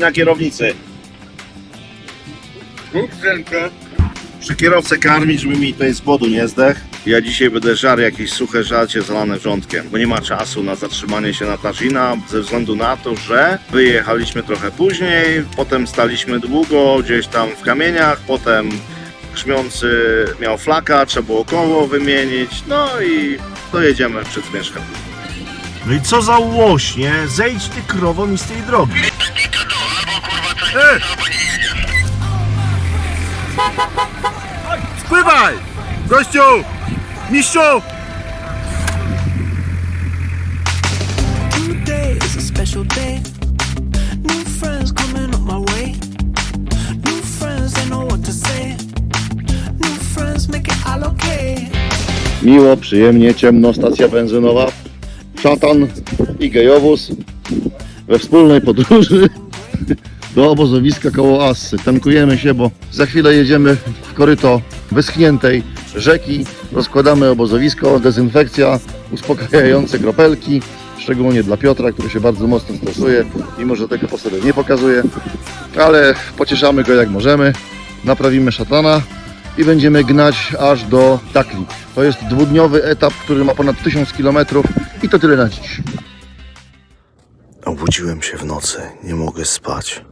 Na kierownicy. Drzemkę. Przy kierowcę karmić, żeby mi tutaj z głodu nie zdech. Ja dzisiaj będę żar jakieś suche żarcie zalane wrzątkiem, bo nie ma czasu na zatrzymanie się na Tarzina ze względu na to, że wyjechaliśmy trochę później, potem staliśmy długo gdzieś tam w kamieniach, potem grzmiący miał flaka, trzeba było koło wymienić, no i dojedziemy przed Zmierzchem. No i co za łoś, nie? Zejdź ty krowo mi z tej drogi. Spływaj! Gościu! Mistrzu! Today is a special day. New friends coming up my way. New friends, they know what to say. New friends make it all okay. Miło, przyjemnie, ciemno, stacja benzynowa, szatan i gejowóz we wspólnej podróży do obozowiska koło Assy. Tankujemy się, bo za chwilę jedziemy w koryto wyschniętej rzeki, rozkładamy obozowisko, dezynfekcja, uspokajające kropelki, szczególnie dla Piotra, który się bardzo mocno stresuje, mimo że tego po sobie nie pokazuje, ale pocieszamy go jak możemy, naprawimy szatana i będziemy gnać aż do Takli. To jest dwudniowy etap, który ma ponad 1000 km i to tyle na dziś. Obudziłem się w nocy, nie mogę spać.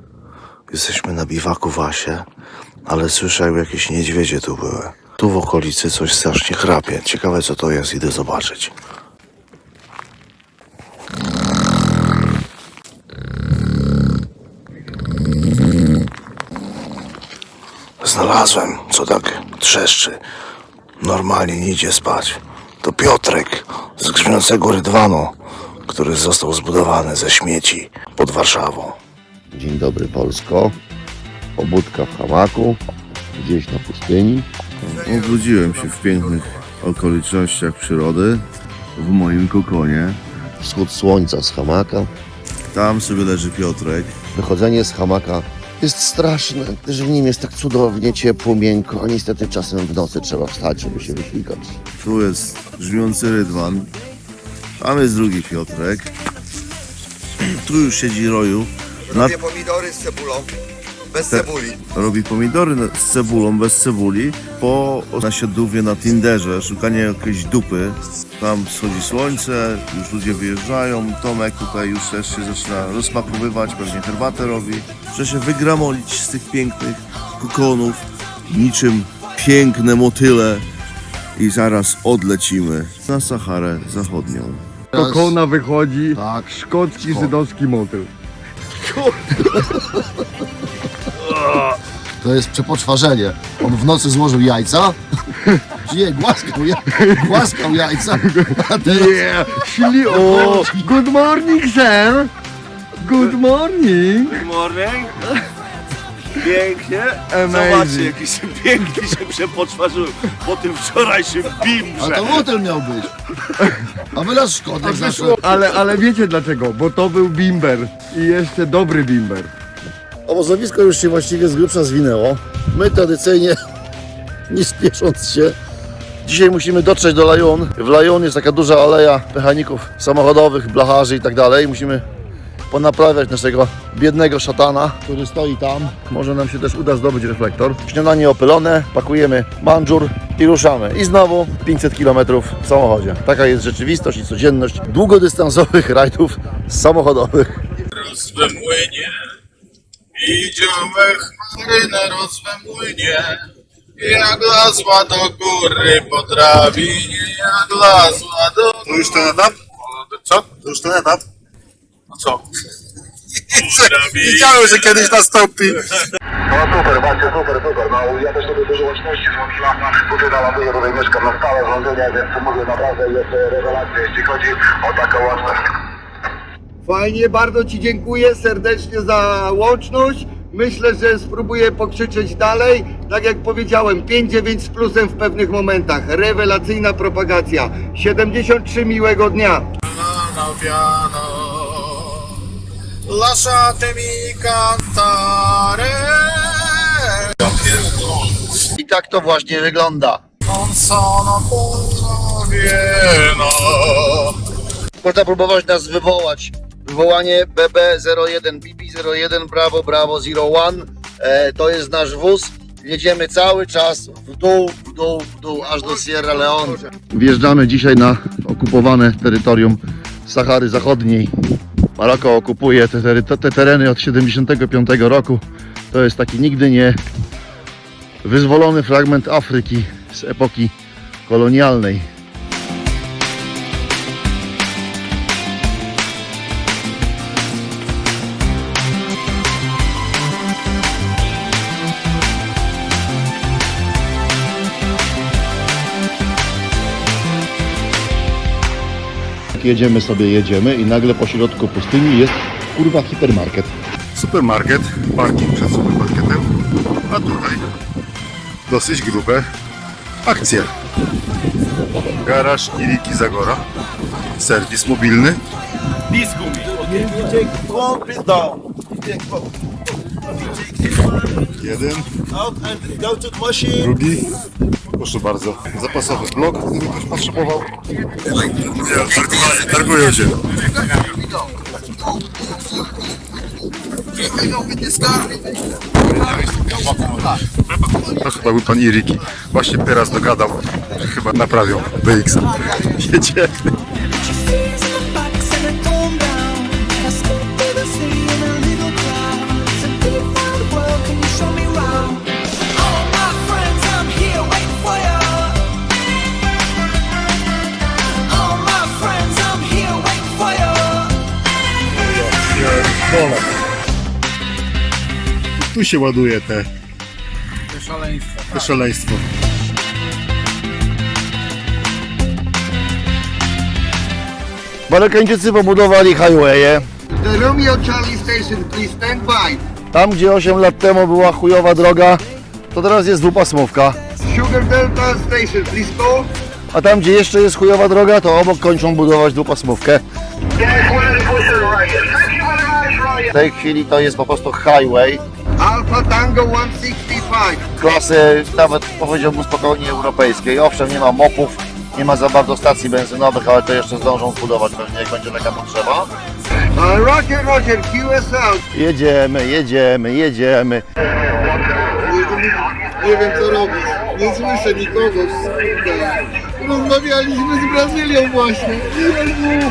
Jesteśmy na biwaku w Asie, ale słyszę, jakieś niedźwiedzie tu były. Tu w okolicy coś strasznie chrapie. Ciekawe co to jest, idę zobaczyć. Znalazłem, co tak trzeszczy. Normalnie nie idzie spać. To Piotrek z grzmiącego rydwanu, który został zbudowany ze śmieci pod Warszawą. Dzień dobry Polsko. Pobudka w hamaku, gdzieś na pustyni. Obudziłem się w pięknych okolicznościach przyrody, w moim kokonie. Wschód słońca z hamaka. Tam sobie leży Piotrek. Wychodzenie z hamaka jest straszne, gdyż w nim jest tak cudownie, ciepło, miękko, a niestety czasem w nocy trzeba wstać, żeby się wyświgać. Tu jest brzmiący rydwan. Tam jest drugi Piotrek. Tu już siedzi Roju. Na, Robię pomidory z cebulą. Bez Te- cebuli. robi pomidory z cebulą, bez cebuli. Po nasiadówie na Tinderze, szukanie jakiejś dupy. Tam schodzi słońce, już ludzie wyjeżdżają. Tomek tutaj już też się zaczyna rozpakowywać, pewnie herbatę robi. Się wygramolić z tych pięknych kokonów, niczym piękne motyle. I zaraz odlecimy na Saharę Zachodnią. Kokona wychodzi, Tak. szkocki żydowski motyl. To jest przepoczwarzenie. On w nocy złożył jajca. Nie, głaskał, ja, głaskał jajca. A teraz Yeah, czyli o, good morning sir. Good morning. Good morning. Pięknie. Amazing. Zobaczcie, jaki się pięknie się przepoczwarzył po tym wczorajszym A bimbrze. to motel miał być. A my nas szkodek zawsze. Ale, ale wiecie dlaczego? Bo to był bimber i jeszcze dobry bimber. Obozowisko już się właściwie z grubsza zwinęło. My tradycyjnie, nie spiesząc się, dzisiaj musimy dotrzeć do Lajon. W Lajon jest taka duża aleja mechaników samochodowych, blacharzy i tak dalej. Musimy ponaprawiać naszego biednego szatana, który stoi tam. Może nam się też uda zdobyć reflektor. Śniadanie opylone, pakujemy manżur i ruszamy. I znowu 500 km w samochodzie. Taka jest rzeczywistość i codzienność długodystansowych rajdów samochodowych. rozwem młynie Idziemy chmary na rozwem młynie Jak lazła do góry po drabinie Jak lazła do To już ten etap? Co? To już ten etap? No co? Wiedziałem, że kiedyś nastąpi. No super, bardzo super, super. No ja też sobie dużo łączności zrobiłam. Tutaj na Ładowie tutaj mieszkam na stałe rządzenie, więc mówię naprawdę jest e, rewelacja, jeśli chodzi o taką łączność. Fajnie, bardzo Ci dziękuję serdecznie za łączność. Myślę, że spróbuję pokrzyczeć dalej. Tak jak powiedziałem, 5-9 z plusem w pewnych momentach. Rewelacyjna propagacja. 73 miłego dnia. Piano, piano Lasciatemi cantare I tak to właśnie wygląda. Non sono Można próbować nas wywołać wywołanie BB01, BB01, Bravo, Bravo 01. E, to jest nasz wóz. Jedziemy cały czas w dół, w dół, w dół, aż do Sierra Leone. Wjeżdżamy dzisiaj na okupowane terytorium Sahary Zachodniej. Maroko okupuje te, tery- te tereny od 75 roku. To jest taki nigdy nie wyzwolony fragment Afryki z epoki kolonialnej. Jedziemy sobie, jedziemy i nagle po środku pustyni jest kurwa hipermarket. Supermarket, parking przed supermarketem, a tutaj dosyć grube akcje. Garaż Iriki Zagora, serwis mobilny. Jeden, drugi, proszę bardzo, zapasowy blok, gdyby ktoś potrzebował. Targują się. To chyba był pan Iriki. Właśnie teraz dogadał, że chyba naprawią BX-a. Jedziemy. Tu się ładuje te... Te szaleństwo. Marokańczycy pobudowali highwaye. The Romeo Charlie Station, please stand by. Tam, gdzie 8 lat temu była chujowa droga, to teraz jest dwupasmówka. Sugar Delta Station, please go. A tam, gdzie jeszcze jest chujowa droga, to obok kończą budować dwupasmówkę. W tej chwili to jest po prostu highway Alpha Tango 165. klasy nawet powiedziałbym spokojnie europejskiej. Owszem, nie ma mopów, nie ma za bardzo stacji benzynowych, ale to jeszcze zdążą zbudować pewnie jak będzie taka potrzeba. Roger, Roger, QS out. Jedziemy, jedziemy, jedziemy. Nie wiem co robić. Nie słyszę nikogo. Rozmawialiśmy z Brazylią właśnie. Jezu.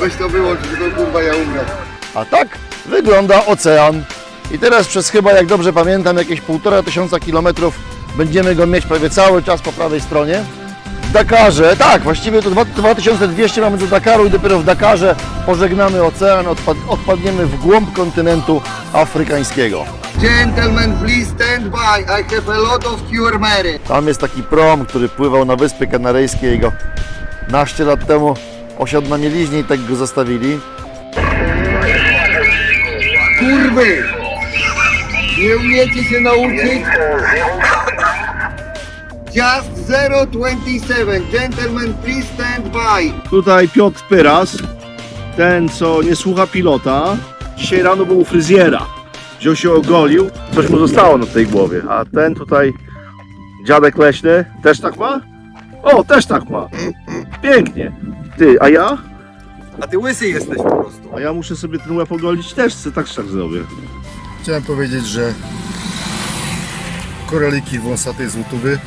Weź to wyłącz, tylko kurwa ja umrę. A tak wygląda ocean. I teraz przez chyba, jak dobrze pamiętam, jakieś półtora tysiąca kilometrów będziemy go mieć prawie cały czas po prawej stronie. W Dakarze, tak, właściwie to dwa- 2200 mamy do Dakaru i dopiero w Dakarze pożegnamy ocean, odpad, odpadniemy w głąb kontynentu afrykańskiego. Gentlemen, please stand by. I have a lot of cure Mary. Tam jest taki prom, który pływał na Wyspy Kanaryjskie i go naście lat temu osiadł na mieliźnie i tak go zostawili. Kurwy! Nie umiecie się nauczyć? Just 027. Gentlemen, please stand by. Tutaj Piotr Pyras, ten co nie słucha pilota, dzisiaj rano był u fryzjera. Wziął się ogolił, coś mu zostało na tej głowie, a ten tutaj dziadek leśny też tak ma? O, też tak ma. Pięknie. Ty, a ja? A ty łysy jesteś po prostu. A ja muszę sobie ten łeb ogolić też, chcę tak tak zrobię. Chciałem powiedzieć, że koraliki wąsatej złotówy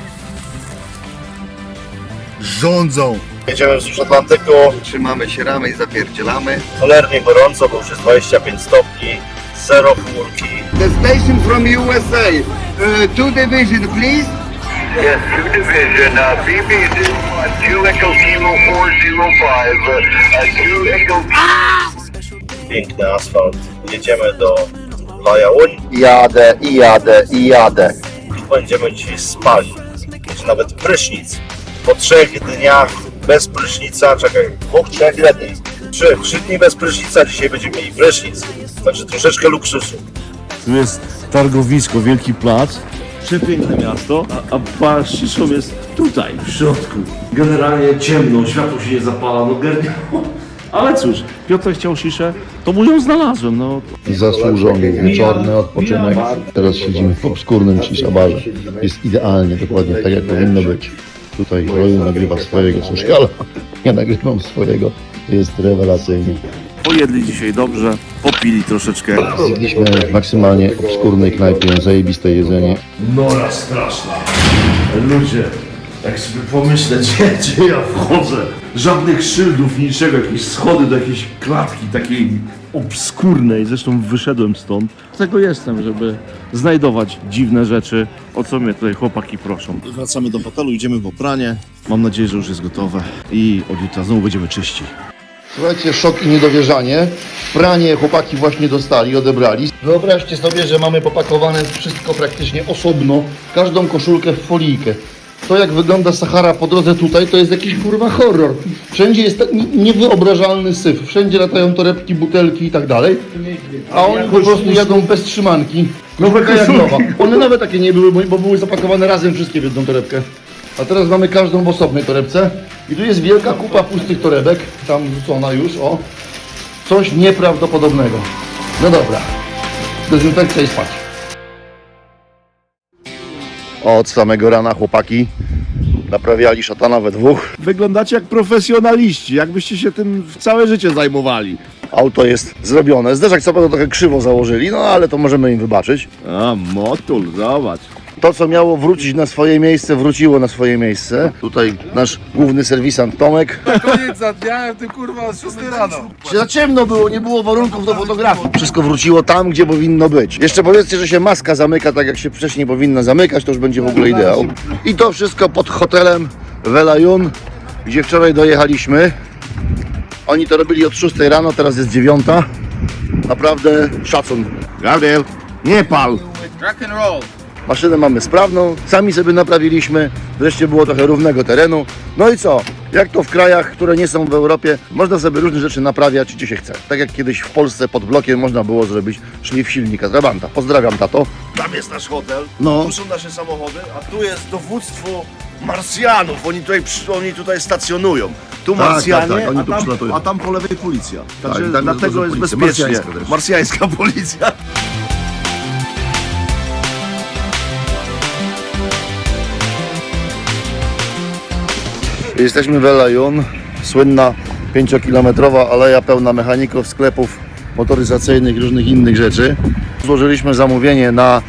rządzą. Jedziemy wzdłuż Atlantyku, Trzymamy się ramy i zapierdzielamy. cholernie gorąco, bo już jest 25 stopni, zero chmurki. The station from USA. Uh, two division, please. Yes, two division, uh, BB is on two Echo Kilo 405, uh, two Echo Piękny asfalt. Jedziemy do Lajałuń. Jadę i jadę i jadę. Będziemy dzisiaj spali. Czy nawet prysznic. Po trzech dniach bez prysznica, czekaj, dwóch, trzech lepiej. Trzy, trzy dni bez prysznica, dzisiaj będziemy mieli prysznic. Także troszeczkę luksusu. Tu jest targowisko, wielki plac. Przepiękne miasto, a, a bar z szyszą jest tutaj, w środku. Generalnie ciemno, światło się nie zapala, no garniało. Ale cóż, Piotr chciał szyszę, to mu ją znalazłem, no. Zasłużony wieczorny odpoczynek. Teraz siedzimy w obskurnym cisza barze. Jest idealnie, dokładnie tak jak powinno być. Tutaj Roju nagrywa swojego suszkala, ja nagrywam swojego. Jest rewelacyjnie. Pojedli dzisiaj dobrze, popili troszeczkę. Zjedliśmy w maksymalnie obskurnej knajpie, zajebiste jedzenie. Nora straszna. Ludzie, jak sobie pomyśleć, gdzie ja wchodzę, żadnych szyldów, niczego, jakieś schody do jakiejś klatki takiej obskurnej, zresztą wyszedłem stąd. Tego jestem, żeby znajdować dziwne rzeczy, o co mnie tutaj chłopaki proszą. Wracamy do hotelu, idziemy po pranie. Mam nadzieję, że już jest gotowe i od jutra znowu będziemy czyści. Słuchajcie, szok i niedowierzanie. Pranie chłopaki właśnie dostali, odebrali. Wyobraźcie sobie, że mamy popakowane wszystko praktycznie osobno, każdą koszulkę w folijkę. To jak wygląda Sahara po drodze tutaj, to jest jakiś kurwa horror. Wszędzie jest ni- niewyobrażalny syf. Wszędzie latają torebki, butelki i tak dalej. A oni po prostu jadą bez trzymanki. Nowe jak nowa. One nawet takie nie były, bo- były zapakowane razem wszystkie w jedną torebkę. A teraz mamy każdą w osobnej torebce. I tu jest wielka kupa pustych torebek, tam wrzucona już, o. Coś nieprawdopodobnego. No dobra. Dezynfekcja i spać. Od samego rana chłopaki naprawiali szatana we dwóch. Wyglądacie jak profesjonaliści, jakbyście się tym w całe życie zajmowali. Auto jest zrobione. Zderzak co prawda trochę krzywo założyli, no ale to możemy im wybaczyć. A, motul, zobacz. To, co miało wrócić na swoje miejsce, wróciło na swoje miejsce. Tutaj nasz główny serwisant Tomek. Koniec za dnia, ty kurwa, 6 rano. Za ciemno było, nie było warunków do fotografii. Wszystko wróciło tam, gdzie powinno być. Jeszcze powiedzcie, że się maska zamyka tak, jak się wcześniej powinna zamykać, to już będzie w ogóle ideał. I to wszystko pod hotelem Velayun, gdzie wczoraj dojechaliśmy. Oni to robili od 6 rano, teraz jest 9. Naprawdę szacun. Gabriel, nie pal. Rock and roll. Maszynę mamy sprawną, sami sobie naprawiliśmy, wreszcie było trochę równego terenu. No i co? Jak to w krajach, które nie są w Europie, można sobie różne rzeczy naprawiać, gdzie się chce. Tak jak kiedyś w Polsce pod blokiem można było zrobić szlif silnika Trabanta. Pozdrawiam, tato. Tam jest nasz hotel, No. tu są nasze samochody, a tu jest dowództwo Marsjanów. Oni tutaj, przy- oni tutaj stacjonują. Tu Tak, Marsjanie, tak, tak, oni a, tu tam, przylatują. a tam po lewej policja. Także tak, dlatego to jest bezpiecznie. Marsjańska też. Marsjańska policja. Jesteśmy w Elajun, słynna 5-kilometrowa aleja pełna mechaników, sklepów motoryzacyjnych różnych innych rzeczy. Złożyliśmy zamówienie na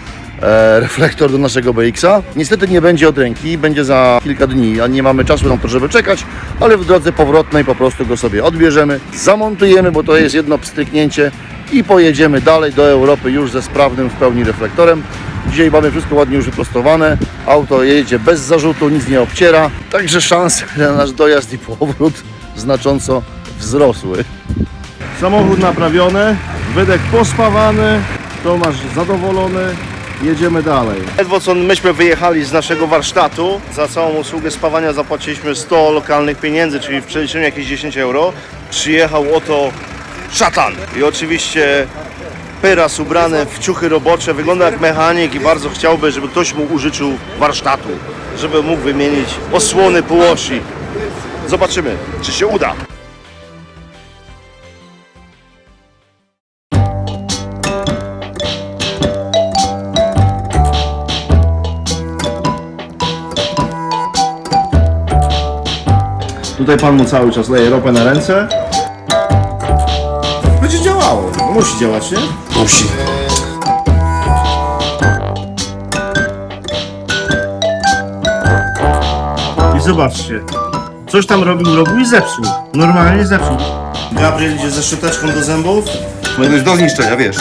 e, reflektor do naszego BX-a. Niestety nie będzie od ręki, będzie za kilka dni, a nie mamy czasu na to, żeby czekać, ale w drodze powrotnej po prostu go sobie odbierzemy, zamontujemy, bo to jest jedno pstryknięcie i pojedziemy dalej do Europy już ze sprawnym w pełni reflektorem. Dzisiaj mamy wszystko ładnie już wyprostowane. Auto jedzie bez zarzutu, nic nie obciera. Także szanse na nasz dojazd i powrót znacząco wzrosły. Samochód naprawiony, wydech pospawany, Tomasz zadowolony, jedziemy dalej. Ledwo co myśmy wyjechali z naszego warsztatu, za całą usługę spawania zapłaciliśmy 100 lokalnych pieniędzy, czyli w przeliczeniu jakieś 10 euro. Przyjechał oto szatan i oczywiście pyras ubrany w ciuchy robocze, wygląda jak mechanik i bardzo chciałby, żeby ktoś mu użyczył warsztatu, żeby mógł wymienić osłony półosi. Zobaczymy, czy się uda. Tutaj pan mu cały czas leje ropę na ręce. Będzie działało. Musi działać, nie? Musi. I zobaczcie. Coś tam robił, robił i zepsuł. Normalnie zepsuł. Gabriel idzie ze szczoteczką do zębów. No już do zniszczenia, wiesz.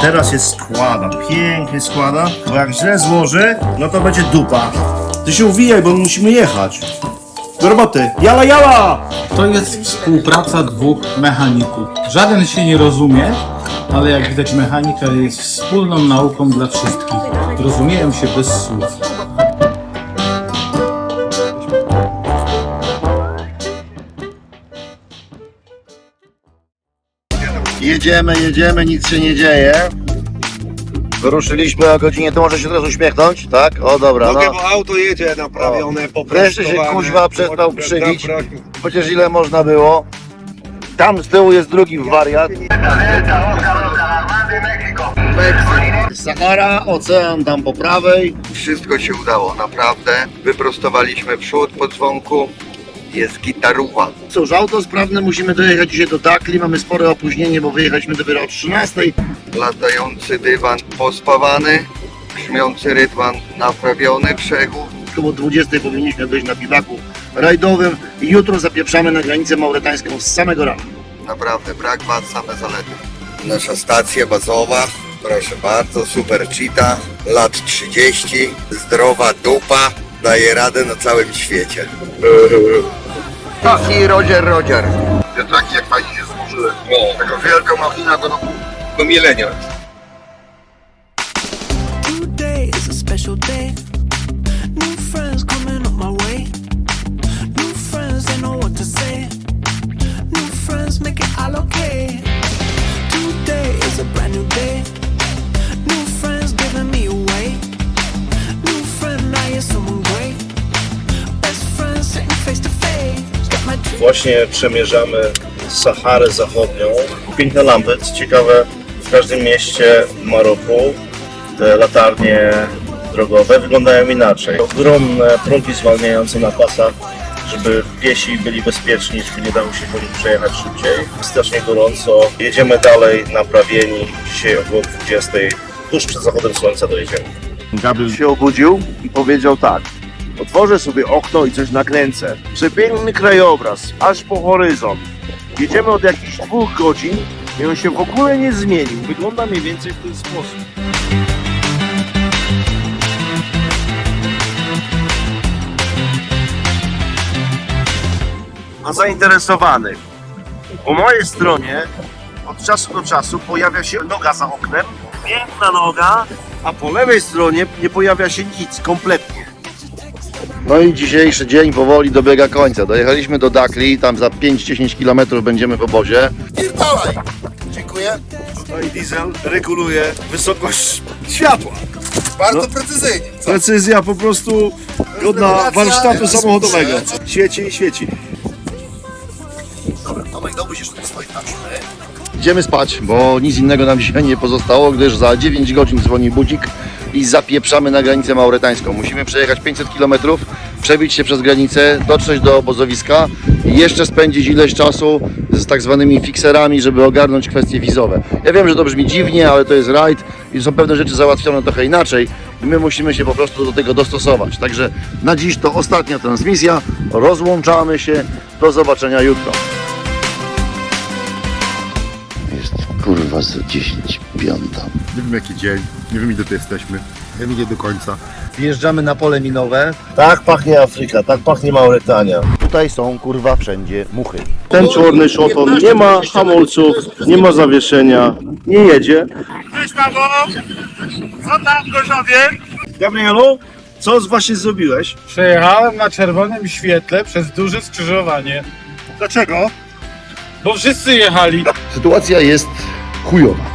Teraz jest składa, pięknie składa, bo jak źle złoży, no to będzie dupa. Ty się uwijaj, bo musimy jechać. Do roboty. Jala, jala! To jest współpraca dwóch mechaników. Żaden się nie rozumie, ale jak widać mechanika jest wspólną nauką dla wszystkich. Rozumieją się bez słów. Jedziemy, jedziemy, nic się nie dzieje. Wyruszyliśmy o godzinie, to może się teraz uśmiechnąć, tak? O dobra, no. bo auto jedzie naprawione, Wreszcie się kuźwa przestał krzywić, chociaż ile można było. Tam z tyłu jest drugi wariat. Sahara, ocean tam po prawej. Wszystko się udało, naprawdę. Wyprostowaliśmy przód po dzwonku. Jest gitaruwa. Cóż, auto sprawne, musimy dojechać dzisiaj do Dakli, mamy spore opóźnienie, bo wyjechaliśmy dopiero o 13. Latający dywan pospawany. Brzmiący rydwan naprawiony przegód. Około 20 powinniśmy być na biwaku rajdowym i jutro zapieprzamy na granicę mauretańską z samego rana. Naprawdę, brak wad, same zalety. Nasza stacja bazowa, proszę bardzo, super cheetah, lat 30, zdrowa dupa, daje radę na całym świecie. Taki Roger Roger. Piotraki jak fajnie się złożyły. Taka wielka machina do, Do mielenia. Today is a special day. New friends coming up my way. New friends, they know what to say. New friends make it all okay. Today is a brand new day. New friends giving me away. New friend, now you're someone great. Best friends sitting face to face. Got my dreams. Właśnie przemierzamy Saharę Zachodnią. Piękne lampy, co ciekawe, w każdym mieście Maroku te latarnie drogowe wyglądają inaczej. Ogromne prągi zwalniające na pasach, żeby piesi byli bezpieczni, żeby nie dało się po nich przejechać szybciej. Strasznie gorąco. Jedziemy dalej naprawieni. Dzisiaj około 20. Tuż przed zachodem słońca dojedziemy. Gabriel się obudził i powiedział tak. Otworzę sobie okno i coś nakręcę. Przepiękny krajobraz, aż po horyzont. Jedziemy od jakichś dwóch godzin i on się w ogóle nie zmienił. Wygląda mniej więcej w ten sposób. A zainteresowanych. Po mojej stronie od czasu do czasu pojawia się noga za oknem, piękna noga, a po lewej stronie nie pojawia się nic kompletnie. No i dzisiejszy dzień powoli dobiega końca. Dojechaliśmy do Dakli, tam za 5-10 km będziemy w obozie. Pierdalaj! Dziękuję. Tutaj diesel reguluje wysokość światła. Bardzo precyzyjnie. Co? Precyzja po prostu godna warsztatu samochodowego. Świeci i świeci. Dobra, Tomek, dobuś jeszcze ten stoi na Idziemy spać, bo nic innego nam dzisiaj nie pozostało, gdyż za 9 godzin dzwoni budzik i zapieprzamy na granicę mauretańską. Musimy przejechać 500 km, przebić się przez granicę, dotrzeć do obozowiska i jeszcze spędzić ileś czasu z tak zwanymi fikserami, żeby ogarnąć kwestie wizowe. Ja wiem, że to brzmi dziwnie, ale to jest rajd i są pewne rzeczy załatwione trochę inaczej i my musimy się po prostu do tego dostosować. Także na dziś to ostatnia transmisja, rozłączamy się, do zobaczenia jutro. Jest kurwa za 10 piąta. Nie wiem jaki dzień, nie wiem ile tu jesteśmy. Wiem idzie do końca. Wjeżdżamy na pole minowe. Tak pachnie Afryka, tak pachnie Mauretania. Tutaj są kurwa wszędzie muchy. Ten czarny szoton nie ma hamulców, nie ma zawieszenia, nie jedzie. Cześć Paweł! Co tam Gorzowie? Gabrielu, co właśnie zrobiłeś? Przejechałem na czerwonym świetle przez duże skrzyżowanie, Dlaczego? bo wszyscy jechali. Sytuacja jest chujowa.